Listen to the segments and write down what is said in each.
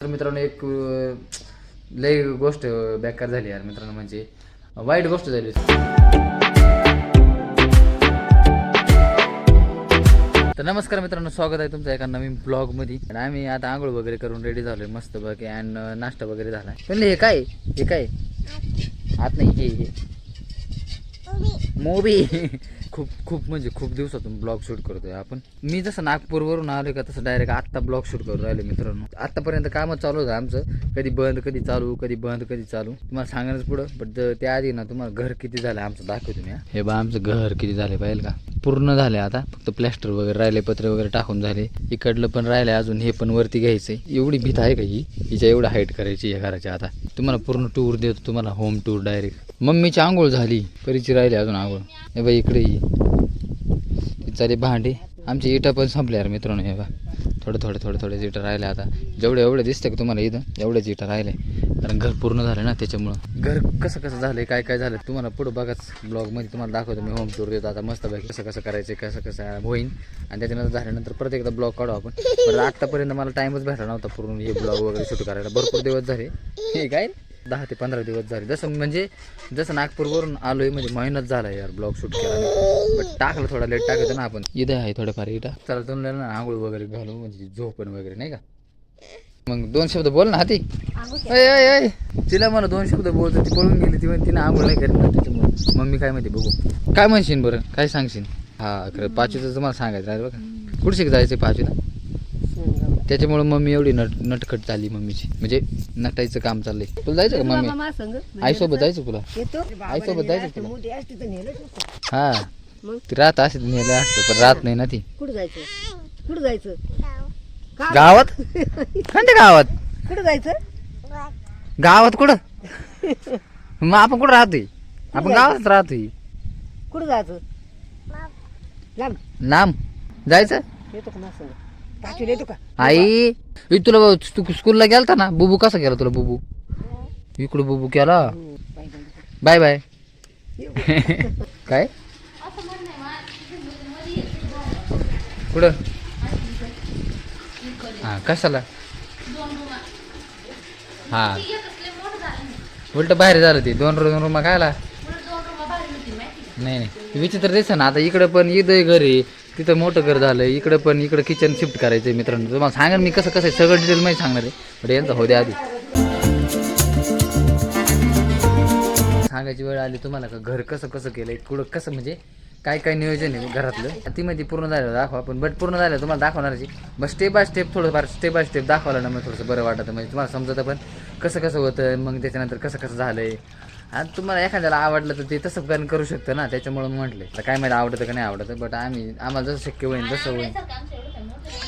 तर मित्रांनो एक लय गोष्ट बेकार झाली यार मित्रांनो म्हणजे वाईट गोष्ट झाली तर नमस्कार मित्रांनो स्वागत आहे तुमचं एका नवीन ब्लॉगमध्ये आणि आम्ही आता आंघोळ वगैरे करून रेडी झालोय मस्त बाकी अँड नाश्ता वगैरे झाला पण हे काय? हे काय? आत. नाही हे मूवी. खूप खूप म्हणजे खूप दिवसातून ब्लॉग शूट करतोय आपण. मी जसं नागपूरवरून आलो का तसं डायरेक्ट आत्ता ब्लॉग शूट करून राहिले मित्रांनो. आत्तापर्यंत कामं चालू होतं आमचं. कधी बंद कधी चालू कधी बंद कधी चालू. तुम्हाला सांगायचं पुढं बट त्याआधी ना तुम्हाला घर किती झालं आमचं दाखवतो मी हे. बा आमचं घर किती झाले पाहिजे का? पूर्ण झाले आता. फक्त प्लॅस्टर वगैरे राहिले पत्रे वगैरे टाकून झाले. इकडलं पण राहिले अजून हे पण वरती घ्यायचंय. एवढी भीत आहे का ही? हिच्या एवढं हाईट करायची या घराच्या आता. तुम्हाला पूर्ण टूर देतो तुम्हाला होम टूर डायरेक्ट मम्मीची आंघोळ झाली. परीची राहिली अजून आंघोळ. हे बाई इकडे ही. झाली भांडी. आमची इटा पण संपल्या यार मित्रांनो हे बा थोडं थोडं थोडं थोडे इटं राहिले आता. जेवढे एवढे दिसते का तुम्हाला इथं एवढेच इटा राहिले. कारण घर पूर्ण झालं ना त्याच्यामुळं. घर कसं कसं झालं काय काय झालं तुम्हाला पुढं बघाच ब्लॉगमध्ये तुम्हाला दाखवतो मी होम टूर देतो. आता मस्त पैकी कसं कसं करायचं कसं कसं होईन. आणि त्याच्यानंतर झाल्यानंतर परत एकदा ब्लॉग काढू आपण. पण आत्तापर्यंत मला टाईमच भेटला नव्हता पूर्ण हे ब्लॉग वगैरे शूट करायला. भरपूर दिवस झाले. हे काय? दहा ते पंधरा दिवस झाले. जसं म्हणजे जसं नागपूरवरून आलोय म्हणजे महिनाच झाला यार ब्लॉग शूट केला. बट टाकलं थोडा लेट टाकायचं ना आपण. इथं आहे थोडंफार इथं. चला तुम्हाला ना आंघोळ वगैरे घालू म्हणजे झोपण वगैरे नाही का? मग दोन शब्द बोल ना हाती. अय तिला मला दोन शब्द बोलतो ती पळून गेली ती म्हणते तिने आंघोळ नाही करीत ना त्याच्यामुळे मम्मी काय म्हणते बघू. काय म्हणशील बरं? काय सांगशील? हा खरं पाचवीचं तुम्हाला सांगायचं राहिलं बघा. कुठे जायचं पाचवीला? त्याच्यामुळे मम्मी एवढी नट नटखट झाली मम्मीची. म्हणजे नटायचं काम चाललंय. तुला जायचं का मम्मी? आईसोबत जायचं तुला? आईसोबत जायचं तुला? मोठी असते तर नेलं नसतं. हा. मग? ती राहत असे नेलं असतं पण राहत नाही ना ती. कुठं जायचं? कुठं जायचं? गावात? कोणत्या गावात? कुठं जायचं? गावात कुठं? मग आपण कुठं राहतोय? आपण गावात राहतोय. कुठं जायचं? लांब नाम. जायचं? येतो का पाचवी येतो का आई ए, तुला तू स्कूलला गेलता ना? बुबू कसा केला तुला बुबू? इकडं बुबू केला हो, बाय बाय. बाय. बाय काय? कुठं? हा कशाला? हा. उलट बाहेर झालं ते. दोन दोन रुमा कायला नाही नाही. विचित्र दिसतं ना. आता इकडं पण इथं घर. आहे तिथं मोठं घर झालं इकडं पण इकडं किचन शिफ्ट करायचं आहे मित्रांनो. तुम्हाला सांगा मी कसं कसं आहे सगळं डिटेल माहिती सांगणार आहे. बट यांचा हो द्या आधी. सांगायची वेळ आली तुम्हाला का? घर कसं कसं केलंय कुठं कसं म्हणजे काय काय नियोजन आहे घरातलं? ती माहिती पूर्ण झालं दाखवा पण बट पूर्ण झालं तुम्हाला दाखवणारची मग स्टेप बाय स्टेप थोडंफार स्टेप बाय स्टेप दाखवायला ना मग थोडंसं बरं वाटतं. म्हणजे तुम्हाला समजतं पण कसं कसं होतं मग त्याच्यानंतर कसं कसं झालं आहे आणि तुम्हाला एखाद्याला आवडलं तर ते तसं पण करू शकतं ना त्याच्यामुळे म्हटलं तर काय माहिती आवडतं का नाही आवडतं? बट आम्ही आम्हाला जसं शक्य होईल तसं होईल.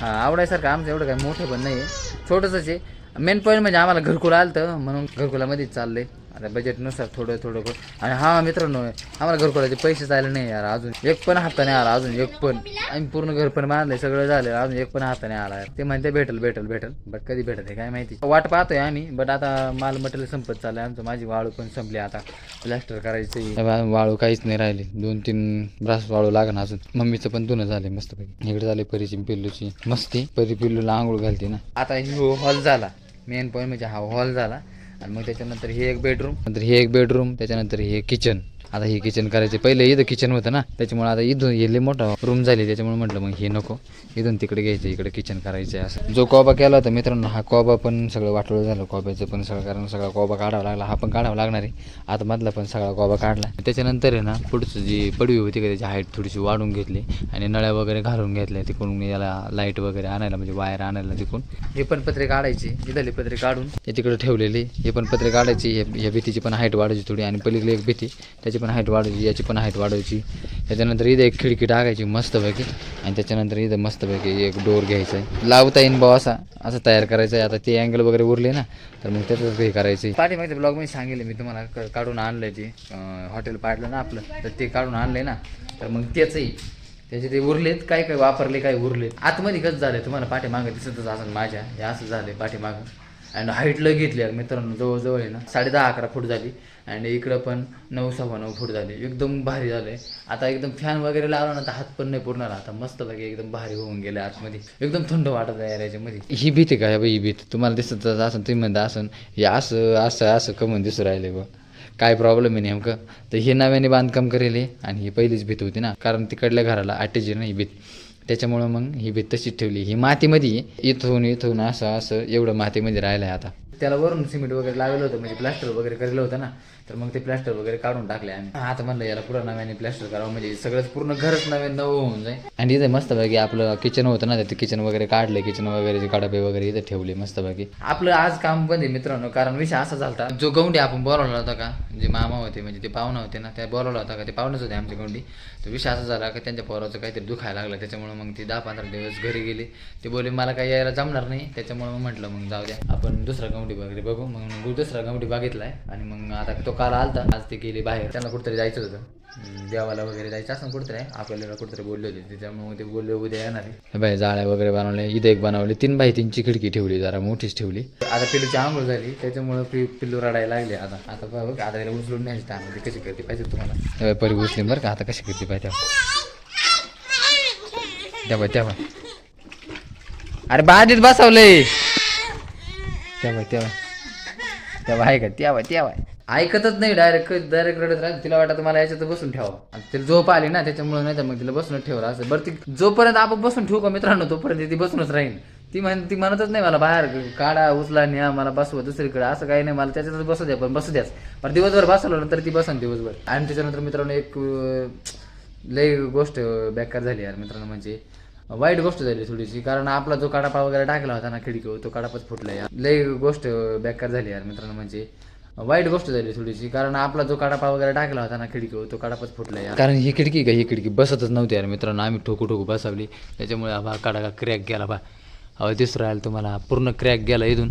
हा आवडायसारखं आमचं एवढं काय मोठं पण नाही आहे छोटंसंच आहे. मेन पॉईंट म्हणजे आम्हाला घरकुल आलं तर म्हणून घरकुलामध्येच चाललंय. आता बजेटनुसार थोडं थोडं करून आणि हा मित्रांनो आम्हाला घरकुलाचे पैसे आले नाही यार अजून एक पण हप्ता नाही आला अजून एक पण. आम्ही पूर्ण घर पण बांधलंय सगळं झालं अजून एक पण हप्ता नाही आला. ते म्हणते भेटल भेटल भेटल बट कधी भेटत आहे काय माहिती. वाट पाहतोय आम्ही बट आता माल मटेरियल संपत चाललंय आमचं. माझी वाळू पण संपली आता. प्लॅस्टर करायचं वाळू काहीच नाही राहिले. दोन तीन ब्रास वाळू लागणार अजून. मम्मीचं पण धुणं झालंय मस्तपैकी. इकडे झाले परीची पिल्लूची. मस्ती. परी पिल्लूला आंघोळ घालते ना. आता ही हॉल झाला. मेन पॉईंट म्हणजे हा हॉल झाला. आणि मग त्याच्यानंतर हे एक बेडरूम नंतर हे एक बेडरूम त्याच्यानंतर हे किचन आता हे किचन करायचे. पहिले इथं किचन होतं ना त्याच्यामुळे आता इथून हे मोठा रूम झाली त्याच्यामुळे म्हटलं मग हे नको. इथून तिकडे घ्यायचं इकडे किचन करायचं असं. जो कोबा केला होता मित्रांनो हा कोबा पण सगळं वाटोळं झालं. कोब्याचं पण सगळं कारण सगळा कोबा काढावा लागला. हा पण काढावा लागणार आहे. आता मधला पण सगळा कोबा काढला. त्याच्यानंतर आहे ना पुढचं जी पडवी होती का त्याची हाईट थोडीशी वाढून घेतली. आणि नळ्या वगैरे घालून घेतल्या तिकडून याला लाइट वगैरे आणायला म्हणजे वायर आणायला तिकडून. हे पण पत्रे काढायची. इथली पत्रे काढून. ते तिकडे ठेवलेली. हे पण पत्रे काढायची. हे- या भीतीची पण हाईट वाढायची थोडी. आणि पलीकडे एक भीती. त्याची पण हाईट वाढवायची याची पण हाईट वाढवायची. त्याच्यानंतर इथं एक खिडकी टाकायची मस्तपैकी. आणि त्याच्यानंतर इथं मस्तपैकी एक डोर घ्यायचा आहे लावता येईन भाऊ असा असं तयार करायचं आहे आता ते अँगल वगैरे उरले ना तर मग त्याचं हे करायचं पाठीमागच्या ब्लॉगमध्ये सांगितलं मी तुम्हाला क- काढून आणलंय ते हॉटेल पाडलं ना आपलं तर ते काढून आणलंय ना. तर मग त्याचंही. त्याचे ते उरलेत काय काय वापरले काय उरलेत. आतमध्ये कसं झालं तुम्हाला पाठीमागं दिसतच असं माझ्या हे असं झालं पाठीमागं. आणि हाईट घेतली मित्रांनो जवळजवळ आहे ना साडे दहा अकरा फूट झाली. आणि इकडं पण नऊ सव्वा नऊ फूट झाली. एकदम भारी झालंय. आता एकदम फॅन वगैरे लावला ना तर हात पण नाही पूर्ण आता मस्त पैकी एकदम भारी होऊन गेले आतमध्ये. एकदम थंड वाटत आहे याच्यामध्ये. ही भीती का ही भीती? तुम्हाला दिसत असं तुम्ही म्हणता असं हे असं असं असं कमून दिसू राहिले बा. काय प्रॉब्लेम आहे नेमकं? तर हे नव्याने बांधकाम करेल आणि ही पहिलीच भीत होती ना. कारण तिकडल्या घराला अटॅच ना ही भीत. त्याच्यामुळं मग ही भीत तशीच ठेवली. ही मातीमध्ये इथून इथून असं असं एवढं मातीमध्ये राहिलं आहे आता. त्याला वरून सिमेंट वगैरे लावलं होतं म्हणजे प्लॅस्टर वगैरे केलेलं होतं ना तर मग ते प्लॅस्टर वगैरे काढून टाकले आम्ही. आता म्हणलं याला पुढं नव्याने प्लॅस्टर करावं म्हणजे सगळंच पूर्ण घरच नवीन नवं होऊन जाईल. आणि इथे मस्तपैकी आपलं किचन होतं ना ते किचन वगैरे काढले किचन वगैरे कडापे वगैरे इथे ठेवले मस्तपैकी आपलं आज काम बंद आहे मित्रांनो कारण विषय असा झाला जो गौंडी आपण बोलावला होता का जे मामा होते म्हणजे ते पाहुणा होते ना त्या बोलावला होता का ते पाहुणेच होते आमच्या गौंडी. तर विषय असा झाला का त्यांच्या पोराचं काहीतरी दुखायला लागलं त्याच्यामुळे मग ते दहा पंधरा दिवस घरी गेले. ते बोलले मला काही यायला जमणार नाही. त्याच्यामुळे मग म्हटलं मग जाऊ द्या आपण दुसरा गौंडी वगैरे बघू मग दुसरा गौंडी बघितलाय. आणि मग आता तो काल आलता. आज ते गेली बाहेर. त्यांना कुठेतरी जायचं होतं. देवाला वगैरे जायचं असं कुठेतरी. आपल्याला कुठेतरी बोलले होते. त्याच्यामुळे ते बोलले उद्या येणार आहे. बाई जाळ्या वगैरे बनवले. इथे एक बनवले. तीन बाई तीनची खिडकी ठेवली. जरा मोठीच ठेवली. आता पिल्लूची आंघोळ झाली. त्याच्यामुळे पि पिल्लू रडायला लागले आता. आता बघ बघ, आता त्याला उचलून न्यायची टाइम कशी करते पाहिजे तुम्हाला? परी उचली बरं का? आता कशी करते पाहिजे तेव्हा तेव्हा. अरे बाजीत बसवलंय. तेव्हा तेव्हा. तेव्हा आहे का? तेव्हा तेव्हा. ऐकतच नाही डायरेक्ट डायरेक्ट रडत राहते. तिला वाटत मला याच्यात बसून ठेवा आणि तिला झोप आली ना त्याच्यामुळे नाही तर मग तिला बसून ठेवलं असं. बरं ती जोपर्यंत आपण बसून ठेवू का मित्रांनो तोपर्यंत ती बसूनच राहील ती म्हण ती म्हणतच नाही मला बाहेर काढा उचला न्या मला बसवा दुसरीकडे. असं काही नाही मला त्याच्यातच बसू द्या पण बसू द्याच. पण दिवसभर बसवलं नंतर ती बसन दिवसभर. आणि त्याच्यानंतर मित्रांनो एक लई गोष्ट बेकार झाली यार मित्रांनो म्हणजे वाईट गोष्ट झाली थोडीशी कारण आपला जो काडापा वगैरे टाकला होता ना खिडकीवर तो काडापाच फुटला यार लय गोष्ट बेकार झाली यार मित्रांनो म्हणजे. वाईट गोष्ट झाली थोडीशी कारण आपला जो काडापा वगैरे टाकला होता ना खिडकीवर तो काडापाच फुटला यार कारण ही खिडकी का ही खिडकी बसतच नव्हती यार मित्रांनो आम्ही ठोकू ठोकू बसवली. त्याच्यामुळे हा काडा का क्रॅक गेला बा. अहो दिसू राहिला तुम्हाला पूर्ण क्रॅक गेला इथून.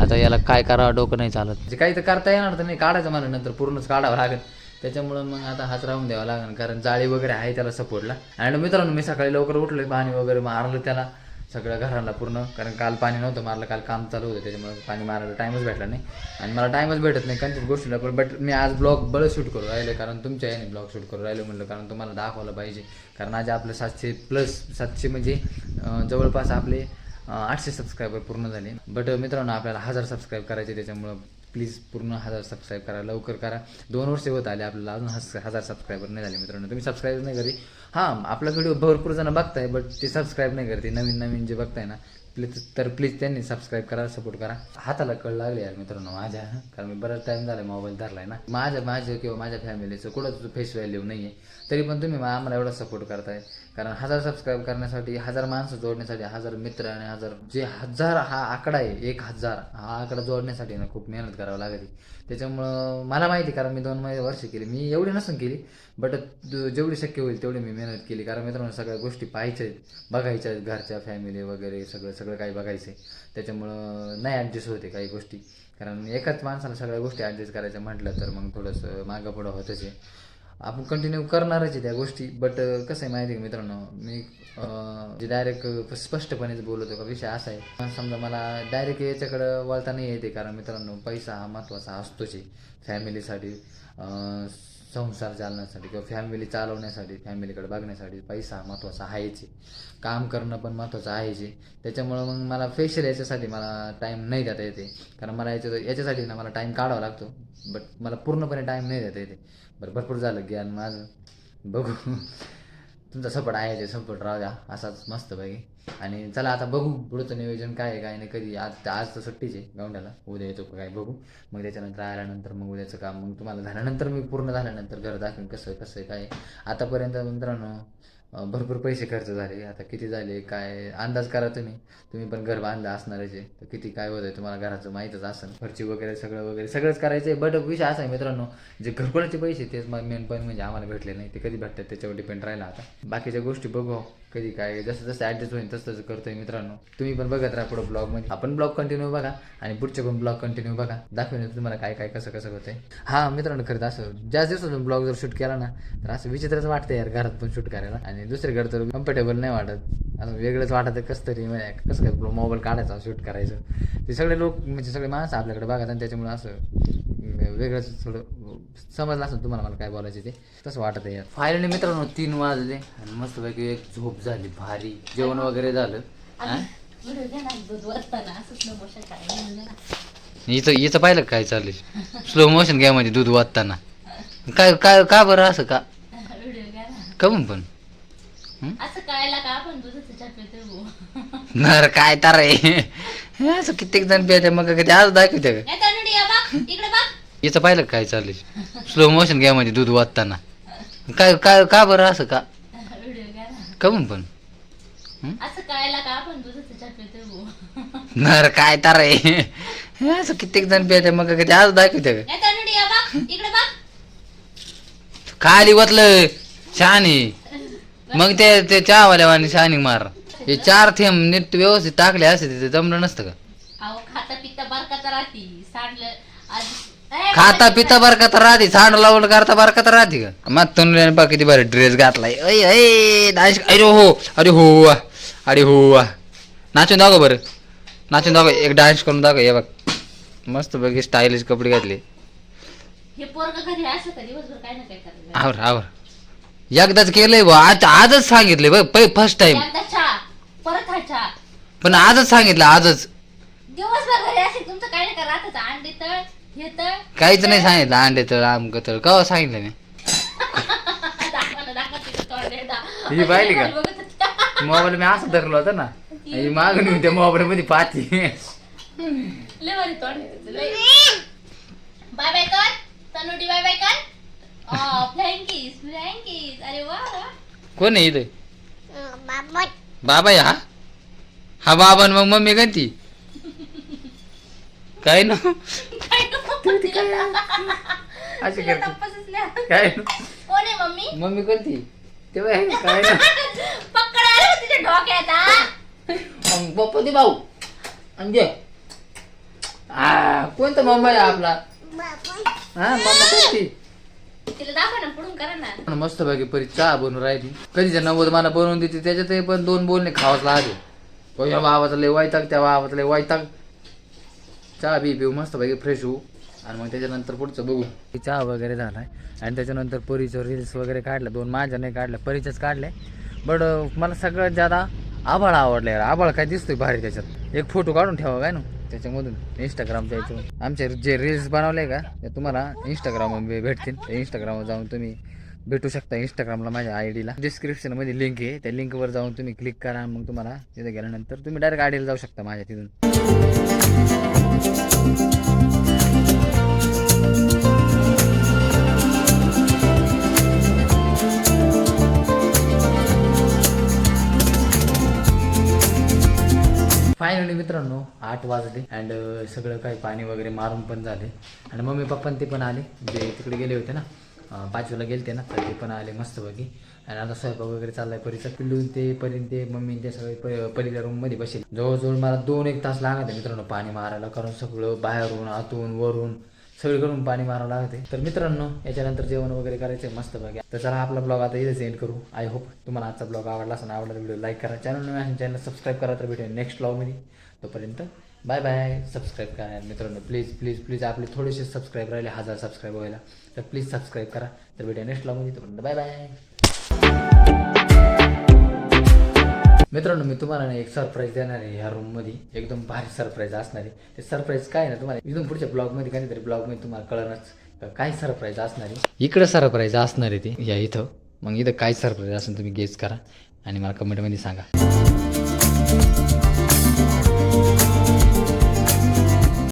आता याला काय करावं डोकं नाही चालत. म्हणजे काही तर करता येणार तर नाही काढायचं मला नंतर पूर्णच काढावं लागेल. त्याच्यामुळं मग आता हात राहून द्यावा लागेल. कारण जाळी वगैरे आहे त्याला सपोर्टला. आणि मित्रांनो मी सकाळी लवकर उठलोय पाणी वगैरे मारलं त्याला. सगळं घराला पूर्ण. कारण काल पाणी नव्हतं मारलं काल काम चालू होतं. त्याच्यामुळे पाणी मारायला टाईमच भेटला नाही. आणि मला टाईमच भेटत नाही कोणत्याच गोष्टीला. पण बट मी आज ब्लॉग बरं शूट करू राहिले कारण तुमच्या याने ब्लॉग शूट करू राहिले म्हणलं कारण तुम्हाला दाखवलं पाहिजे. कारण आज आपलं सातशे प्लस सातशे म्हणजे जवळपास आपले आठशे सबस्क्रायबर पूर्ण झाले. बट मित्रांनो आपल्याला हजार सबस्क्राईब करायचे त्याच्यामुळं प्लीज पूर्ण हजार सबस्क्राईब करा लवकर करा. दोन वर्ष होत आले आपल्याला अजून हस हजार सबस्क्रायबर नाही झाले मित्रांनो. तुम्ही सबस्क्राईब नाही करी. हां आपला व्हिडिओ भरपूर जण बघताय बट ते सबस्क्राईब नाही करते. नवीन नवीन जे बघताय ना प्लीज तर प्लीज त्यांनी सबस्क्राईब करा सपोर्ट करा. हाताला कळ लागले यार मित्रांनो माझ्या कारण मी बराच टाईम झाला मोबाईल धरलाय ना. माझ्या माझं किंवा माझ्या फॅमिलीचं कुठं फेस व्हॅल्यू नाही आहे तरी पण तुम्ही आम्हाला एवढा सपोर्ट करताय. कारण हजार सबस्क्राईब करण्यासाठी हजार माणसं जोडण्यासाठी हजार मित्र आणि हजार जे हजार हा आकडा आहे एक हजार हा आकडा जोडण्यासाठी ना खूप मेहनत करावं लागते त्याच्यामुळं मला माहिती कारण मी दोन महिने वर्ष केली. मी एवढी नसून केली बट जेवढी शक्य होईल तेवढी मी मेहनत केली. कारण मित्रांनो सगळ्या गोष्टी पाहायच्या आहेत बघायच्या आहेत. घरच्या फॅमिली वगैरे सगळं सगळं काही बघायचं आहे त्याच्यामुळं नाही ॲडजस्ट होते काही गोष्टी. कारण एकाच माणसाला सगळ्या गोष्टी ॲडजस्ट करायच्या म्हटलं तर मग थोडंसं मागं पुढं होतच आहे. आपण कंटिन्यू करणारच आहे त्या गोष्टी. बट कसं आहे माहिती आहे का मित्रांनो? मी जे डायरेक्ट स्पष्टपणेच बोलतो का? विषय असा आहे. पण समजा मला डायरेक्ट याच्याकडं वळता नाही येते. कारण मित्रांनो पैसा हा महत्त्वाचा असतोच आहे. फॅमिलीसाठी संसार चालण्यासाठी किंवा फॅमिली चालवण्यासाठी फॅमिलीकडे बघण्यासाठी पैसा महत्त्वाचा आहेच. आहे काम करणं पण महत्त्वाचं आहेच. आहे त्याच्यामुळं मग मला फेशियल याच्यासाठी मला टाईम नाही देता येते. कारण मला याच्या याच्यासाठी ना मला टाईम काढावा लागतो. बट मला पूर्णपणे टाईम नाही देता येते. बरं भरपूर झालं ज्ञान माझं. बघू. तुमचा सपोर्ट आहे ते सपोर्ट राहू द्या असाच मस्त पैकी आणि चला आता बघू पुढचं नियोजन काय आहे काय नाही कधी. आज आज तर सुट्टीच आहे गावंड्याला उद्या येतो काय बघू. मग त्याच्यानंतर आल्यानंतर मग उद्याचं काम. मग तुम्हाला झाल्यानंतर मी पूर्ण झाल्यानंतर घर दाखवेन कसं कसं आहे काय आतापर्यंत मित्रांनो भरपूर पैसे खर्च झाले. आता किती झाले काय अंदाज करा तुम्ही. तुम्ही पण घर बांधलं असणारच आहे. तर किती काय होत आहे तुम्हाला घराचं माहीतच असेल. खर्ची वगैरे सगळं वगैरे सगळंच करायचं आहे बट विषय असा आहे मित्रांनो जे घरकुलाचे पैसे तेच मेन पॉईंट म्हणजे आम्हाला भेटले नाही. ते कधी भेटतात त्याच्यावर डिपेंड राहिला आता. बाकीच्या गोष्टी बघू. कधी काय जसं जसं ॲडजस्ट होईल तसं तसं करतोय मित्रांनो. तुम्ही पण बघत राहा पुढं ब्लॉगमध्ये आपण ब्लॉग कंटिन्यू बघा आणि पुढचे पण ब्लॉग कंटिन्यू बघा. दाखवेन तुम्हाला काय काय कसं कसं होतंय. हा मित्रांनो खरं असं जास्त दिवसातून ब्लॉग जर शूट केला ना तर असं विचित्रच वाटतं यार घरात पण शूट करायला. आणि दुसरीकडे तर कम्फर्टेबल नाही वाटत. असं वेगळंच वाटत कसं तरी म्हणजे कसं काय मोबाईल काढायचा शूट करायचं. ते सगळे लोक म्हणजे सगळे माणसं आपल्याकडे बघतात आणि त्याच्यामुळे असं वेगळंच थोडं समजलं असेल तुम्हाला मला काय बोलायचं ते. तसं वाटत आहे यार. फायनली मित्रांनो तीन वाजले आणि मस्तपैकी एक झोप झाली भारी. जेवण वगैरे झालं. हा? हिचं हिचं पाहिलं का काय चाललंय? स्लो मोशन घ्या म्हणजे दूध वाचताना काय काय का बरं असं का? कमून पण. असं कळायला का आपण दुधाचं चहा पितो नर काय तर आहे. असं कित्येक जण पियाचे मग कधी आज दाखवते का? इकडे बघ. हिचं पाहिलं काय चाललंय? स्लो मोशन घ्या म्हणजे दूध वाचताना. काय काय का बरं असं का. कमून पण. असं कळायला का आपण दुधाचं चहा पितो नर काय तर आहे? असं कित्येक जण पियाचे मग कधी आज दाखवते खाली वतलं शहाणी. मग ते ते चहावाल्यावानी शहाणी मार. हे चार थेंब नीट व्यवस्थित टाकले असते ते जमलं नसतं का? अहो खाता पिता बारका तर राहती झाड लावलं करता बरं का तर राहते का? मग तनुल्याने बा किती बरं ड्रेस घातलाय. अय अय डान्स अरे हो अरे हो वा अरे हो. वा नाचून दाखव बरं. नाचून दाखव एक डान्स करून दाखव हे बघ. मस्त बघ स्टायलिश कपडे घातले. आवर आवर. एकदाच केलंय बा आज आजच सांगितलंय बघ फर्स्ट टाइम पण आजच सांगितलं आजच. दिवसभर घरी असे तुमचं काय नाही का राहतच. अंडी तळ हे काहीच नाही सांगितलं अंडे तळ आमक तळ. कवा सांगितलं नाही दाखवा ना दाखवा तिथं तोंड आहे, दा- ही पाहिली का? बघत होती. मोबाईल मी असं धरलं होतं ना ही मागून मी त्या मोबाईल मध्ये पाहते. लय भारी तोंड आहे तिचं, लय. बाय बाय कर. तनुडी बाय बाय कर. फ्लाइंग किस फ्लाइंग किस अरे वा वा. कोण आहे इथं? बाबा आहे हा? हा बाबा आणि मग मम्मी गंती काय ना? काय नको तिला अशी तिला करते. काय? कोण आहे मम्मी? मम्मी कोणती? तेव्हा काय ना? पकडायला तुझ्या डोक्यात हा? मग पप्पा भाऊ. आ कोणता मम्मा आहे आपला? हा मम्मा कोणती? तिला दाखवा ना पुढून करा ना. मस्त पैकी परी चहा बनवून राहिली. कधीच्या नव्वद मला बनवून देते त्याच्यात पण दोन बोलणे खावाच लागले. तो या लय वायताग त्या बाबाचा लय वायताग चहा बी पिऊ मस्त पैकी फ्रेश होऊ. आणि मग त्याच्यानंतर पुढचं बघू. चहा वगैरे झालाय. आणि त्याच्यानंतर परीचं रील्स वगैरे काढलं. दोन माझ्या नाही काढल्या परीचेच काढले. बट मला सगळ्यात जादा आभाळ आवडलं यार. आभाळ काय दिसतोय भारी त्याच्यात. एक फोटो काढून ठेवा काय ना? त्याच्यामधून इंस्टाग्रामच्या याच्यावर आमचे जे रील्स बनवले का ते तुम्हाला इंस्टाग्राम भेटतील. इंस्टाग्रामवर जाऊन तुम्ही भेटू शकता. इंस्टाग्रामला माझ्या आय डीला डिस्क्रिप्शनमध्ये लिंक आहे. त्या लिंकवर जाऊन तुम्ही क्लिक करा. मग तुम्हाला तिथे गेल्यानंतर तुम्ही डायरेक्ट आय डीला जाऊ शकता माझ्या तिथून. फायनली मित्रांनो आठ वाजले अँड सगळं काही पाणी वगैरे मारून पण झाले. आणि मम्मी पप्पा ते पण आले जे तिकडे गेले होते ना पाचवीला गेलते ना तर ते पण आले मस्तपैकी. आणि आता स्वयंपाक वगैरे चाललाय परीचा पिल्लून ते पर्यंत ते मम्मी ते सगळे प- परीच्या रूममध्ये बसेल. जवळजवळ मला दोन एक तास लागत आहे मित्रांनो पाणी मारायला. कारण सगळं बाहेरून आतून वरून सगळीकडून पाणी मारावं लागते. तर मित्रांनो याच्यानंतर जेवण वगैरे करायचं मस्त बघा तर चला आपला ब्लॉग आता इथेच एंड करू. आय होप तुम्हाला आजचा ब्लॉग आवडला असं आवडला व्हिडिओ लाईक करा. चॅनल चॅनल सबस्क्राईब करा तर भेटेल नेक्स्ट ब्लॉगमध्ये तोपर्यंत बाय बाय सबस्क्राईब करा. मित्रांनो प्लीज प्लीज प्लीज आपले थोडेसे सबस्क्राईब राहिले हजार सबस्क्राईब व्हायला. तर प्लीज सबस्क्राईब करा. तर भेटेल नेक्स्ट ब्लॉगमध्ये तोपर्यंत बाय बाय मित्रांनो मी तुम्हाला ना एक सरप्राईज देणार आहे ह्या रूममध्ये एकदम भारी सरप्राईज असणार आहे. ते सरप्राईज काय आहे ना तुम्हाला? इथून पुढच्या ब्लॉगमध्ये काहीतरी ब्लॉगमध्ये तुम्हाला कळणारच काय सरप्राईज असणार आहे? इकडं सरप्राईज असणार आहे ते. या इथं. मग इथं काय सरप्राईज असेल तुम्ही गेस करा आणि मला कमेंटमध्ये सांगा.